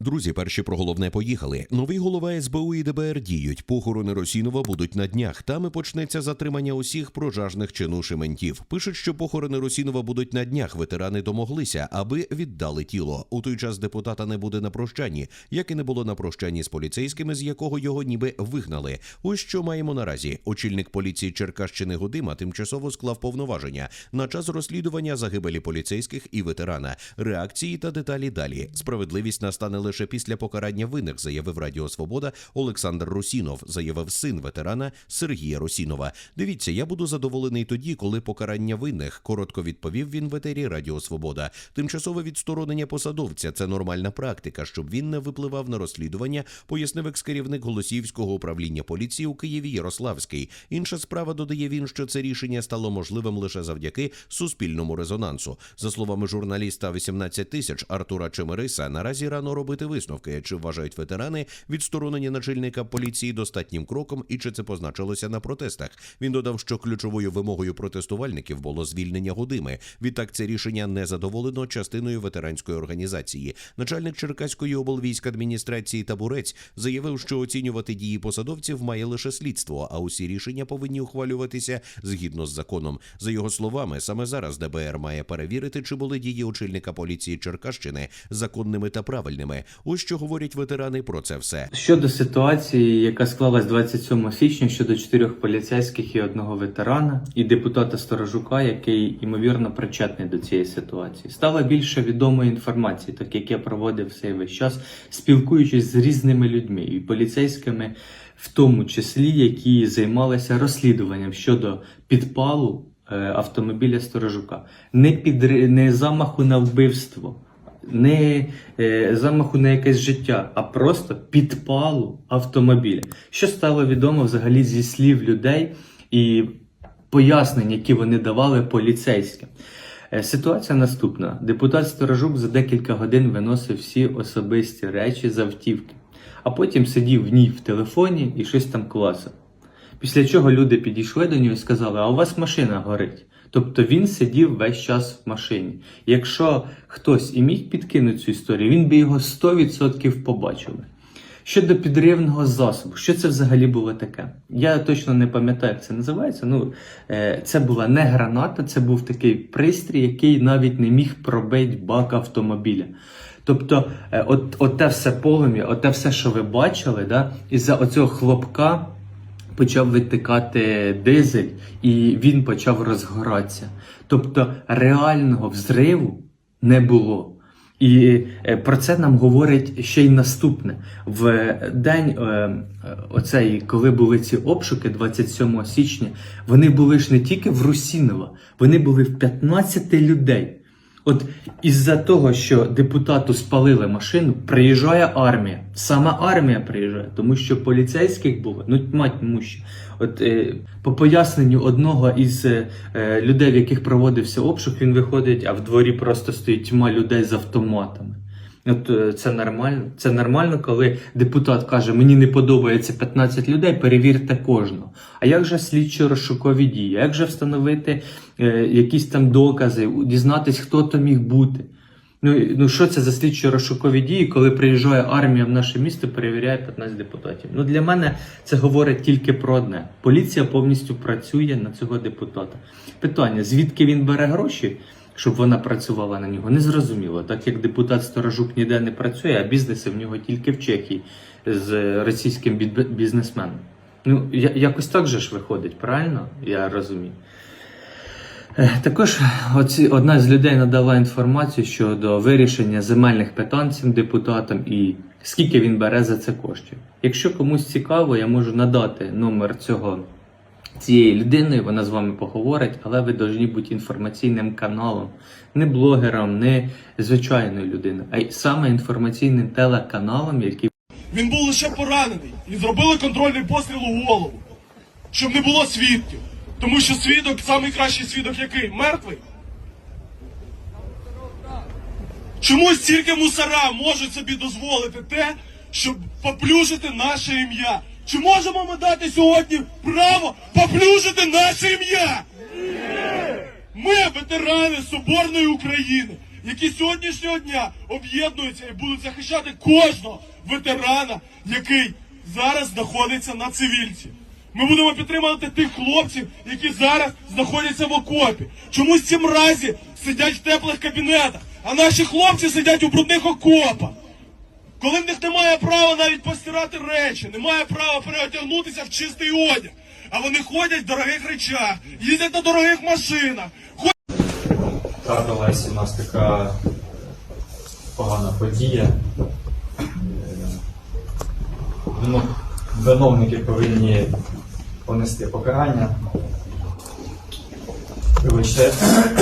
Друзі, перші про головне поїхали. Новий голова СБУ і ДБР діють. Похорони Росінова будуть на днях. Там і почнеться затримання усіх прожажних чинуш і. Пишуть, що похорони Росінова будуть на днях. Ветерани домоглися, аби віддали тіло. У той час депутата не буде на прощанні, як і не було на прощанні з поліцейськими, з якого його ніби вигнали. Ось що маємо наразі. Очільник поліції Черкащини Гудима тимчасово склав повноваження на час розслідування загибелі поліцейських і ветерана. Реакції та деталі далі. Справедливість настане лише після покарання винних, заявив Радіо Свобода Олександр Русінов, заявив син ветерана Сергія Русінова. Дивіться, я буду задоволений тоді, коли покарання винних. Коротко відповів він в етері Радіо Свобода. Тимчасове відсторонення посадовця це нормальна практика, щоб він не випливав на розслідування, пояснив екс-керівник Голосіївського управління поліції у Києві Ярославський. Інша справа додає він, що це рішення стало можливим лише завдяки суспільному резонансу. За словами журналіста 18 тисяч Артура Чемериса, наразі рано робити висновки, чи вважають ветерани відсторонення начальника поліції достатнім кроком і чи це позначилося на протестах. Він додав, що ключовою вимогою протестувальників було звільнення Гудими. Відтак це рішення не задоволено частиною ветеранської організації. Начальник Черкаської облвійськадміністрації Табурець заявив, що оцінювати дії посадовців має лише слідство, а усі рішення повинні ухвалюватися згідно з законом. За його словами, саме зараз ДБР має перевірити, чи були дії очільника поліції Черкащини законними та правильними. Ось що говорять ветерани про це все. Щодо ситуації, яка склалась 27 січня щодо чотирьох поліцейських і одного ветерана, і депутата Сторожука, який ймовірно причетний до цієї ситуації, стало більше відомої інформації, так як я проводив цей весь час, спілкуючись з різними людьми і поліцейськими, в тому числі, які займалися розслідуванням щодо підпалу е, автомобіля Сторожука, не підри... не замаху на вбивство не е, замаху на якесь життя, а просто підпалу автомобіля. Що стало відомо взагалі зі слів людей і пояснень, які вони давали поліцейським. Е, Ситуація наступна: депутат Сторожук за декілька годин виносив всі особисті речі з автівки, а потім сидів в ній в телефоні і щось там класив. Після чого люди підійшли до нього і сказали: А у вас машина горить. Тобто він сидів весь час в машині. Якщо хтось і міг підкинути цю історію, він би його 100% побачив. Щодо підривного засобу, що це взагалі було таке? Я точно не пам'ятаю, як це називається. Ну, е, це була не граната, це був такий пристрій, який навіть не міг пробити бак автомобіля. Тобто, е, от, от те все полум'я, от те все, що ви бачили, да, із-за оцього хлопка почав витикати дизель і він почав розгоратися. Тобто реального взриву не було. І е, про це нам говорить ще й наступне. В день е, оцей, коли були ці обшуки 27 січня, вони були ж не тільки в Русінова, вони були в 15 людей. От із-за того, що депутату спалили машину, приїжджає армія. Сама армія приїжджає, тому що поліцейських було, ну мать тому що. От е, по поясненню одного із е, е, людей, в яких проводився обшук, він виходить, а в дворі просто стоїть тьма людей з автоматами. От е, це нормально. Це нормально, коли депутат каже: мені не подобається 15 людей, перевірте кожного. А як же слідчо-розшукові дії? Як же встановити е, якісь там докази, дізнатись, хто то міг бути? Ну, ну що це за слідчо-розшукові дії, коли приїжджає армія в наше місто, перевіряє 15 депутатів? Ну для мене це говорить тільки про одне: поліція повністю працює на цього депутата. Питання: звідки він бере гроші? Щоб вона працювала на нього, не зрозуміло, так як депутат Сторожук ніде не працює, а бізнеси в нього тільки в Чехії з російським бізнесменом. Ну, якось так же ж виходить, правильно? Я розумію. Е, Також оці, одна з людей надала інформацію щодо вирішення земельних питань цим депутатам і скільки він бере за це коштів. Якщо комусь цікаво, я можу надати номер цього цієї людини, вона з вами поговорить, але ви повинні бути інформаційним каналом, не блогером, не звичайною людиною, а й саме інформаційним телеканалом, який Він був лише поранений і зробили контрольний постріл у голову, щоб не було свідків. Тому що свідок, найкращий свідок який? Мертвий. Чомусь тільки мусора можуть собі дозволити те, щоб поплюжити наше ім'я. Чи можемо ми дати сьогодні право поплюжити наше ім'я? Ми, ветерани Соборної України, які сьогоднішнього дня об'єднуються і будуть захищати кожного ветерана, який зараз знаходиться на цивільці. Ми будемо підтримувати тих хлопців, які зараз знаходяться в окопі. Чомусь ці мразі сидять в теплих кабінетах, а наші хлопці сидять у брудних окопах. Коли в них немає права навіть постирати речі, немає права переодягнутися в чистий одяг. А вони ходять в дорогих речах, їздять на дорогих машинах, трапилась у нас така погана подія. Е, Виновники повинні понести покарання. Вибачте,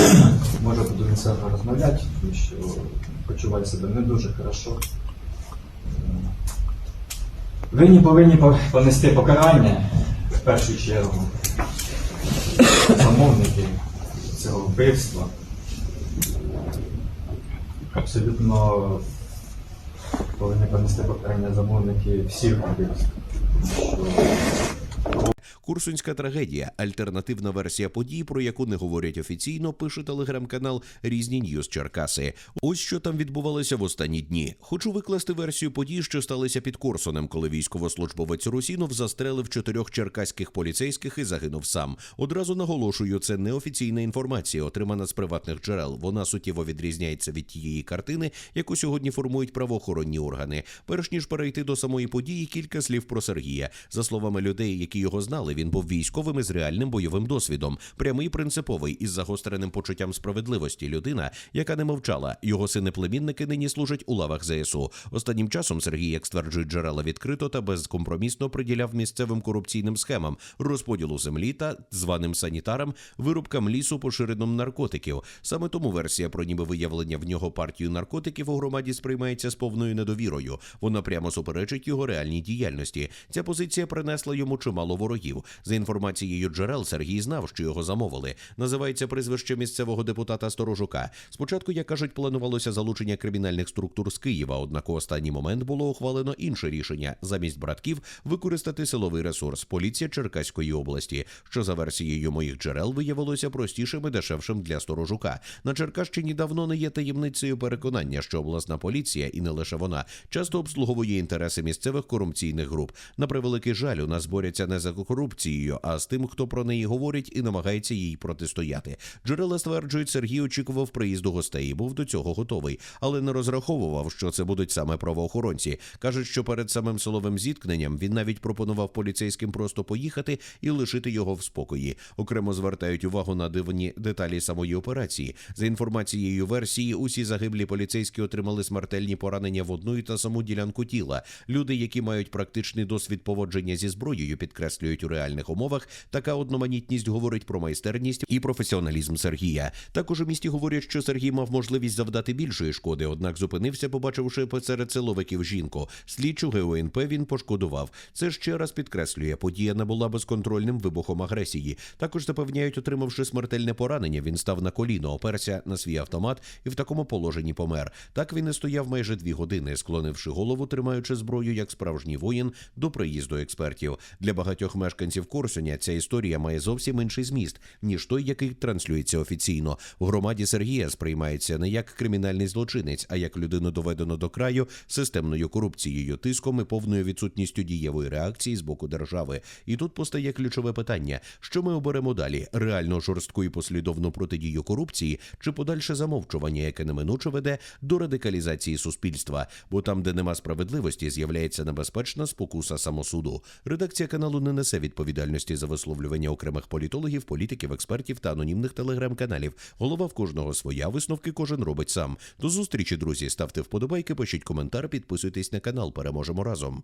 може буду нецензурно розмовляти, тому що почуваю себе не дуже хорошо. Винні повинні понести покарання в першу чергу замовники цього вбивства абсолютно повинні понести покарання замовники всіх вбивств. Курсунська трагедія альтернативна версія подій, про яку не говорять офіційно, пише телеграм-канал Різні Ньюз Черкаси. Ось що там відбувалося в останні дні. Хочу викласти версію подій, що сталися під Корсунем, коли військовослужбовець Русінов застрелив чотирьох черкаських поліцейських і загинув сам. Одразу наголошую, це неофіційна інформація, отримана з приватних джерел. Вона суттєво відрізняється від тієї картини, яку сьогодні формують правоохоронні органи. Перш ніж перейти до самої події, кілька слів про Сергія. За словами людей, які його знали, він був військовим із реальним бойовим досвідом, прямий принциповий із загостреним почуттям справедливості. Людина, яка не мовчала. Його сини-племінники нині служать у лавах ЗСУ. Останнім часом Сергій, як стверджують джерела, відкрито та безкомпромісно приділяв місцевим корупційним схемам розподілу землі та званим санітарам, вирубкам лісу, поширеним наркотиків. Саме тому версія про ніби виявлення в нього партію наркотиків у громаді сприймається з повною недовірою. Вона прямо суперечить його реальній діяльності. Ця позиція принесла йому чимало ворогів. За інформацією джерел, Сергій знав, що його замовили. Називається прізвище місцевого депутата Сторожука. Спочатку, як кажуть, планувалося залучення кримінальних структур з Києва. Однак у останній момент було ухвалено інше рішення замість братків використати силовий ресурс поліція Черкаської області, що за версією моїх джерел виявилося простішим і дешевшим для Сторожука. На Черкащині давно не є таємницею переконання, що обласна поліція і не лише вона часто обслуговує інтереси місцевих корупційних груп. На превеликий жаль, у нас борються не за корупцією, а з тим, хто про неї говорить і намагається їй протистояти. Джерела стверджують, Сергій очікував приїзду гостей і був до цього готовий, але не розраховував, що це будуть саме правоохоронці. кажуть, що перед самим силовим зіткненням він навіть пропонував поліцейським просто поїхати і лишити його в спокої. Окремо звертають увагу на дивні деталі самої операції. За інформацією версії, усі загиблі поліцейські отримали смертельні поранення в одну і та саму ділянку тіла. Люди, які мають практичний досвід поводження зі зброєю, підкреслюють у реальних умовах. Така одноманітність говорить про майстерність і професіоналізм Сергія. Також у місті говорять, що Сергій мав можливість завдати більшої шкоди, однак зупинився, побачивши серед силовиків жінку. Слідчу ГУНП він пошкодував. Це ще раз підкреслює, подія не була безконтрольним вибухом агресії. Також запевняють, отримавши смертельне поранення, він став на коліно, оперся на свій автомат і в такому положенні помер. Так він і стояв майже дві години, склонивши голову, тримаючи зброю як справжній воїн до приїзду експертів. Для багатьох мешканців Корсуня ця історія має зовсім інший зміст, ніж той, який транслюється офіційно. В громаді Сергія сприймається не як кримінальний злочинець, а як людину доведено до краю системною корупцією, тиском і повною відсутністю дієвої реакції з боку держави. І тут постає ключове питання: що ми оберемо далі: реально жорстку і послідовну протидію корупції, чи подальше замовчування, яке неминуче веде до радикалізації суспільства? Бо там, де нема справедливості, з'являється небезпечна спокуса самосуду. Редакція каналу не несе відповідальності за висловлювання окремих політологів, політиків, експертів та анонімних телеграм-каналів. Голова в кожного своя висновки кожен робить сам. До зустрічі, друзі. Ставте вподобайки, пишіть коментар, підписуйтесь на канал. Переможемо разом.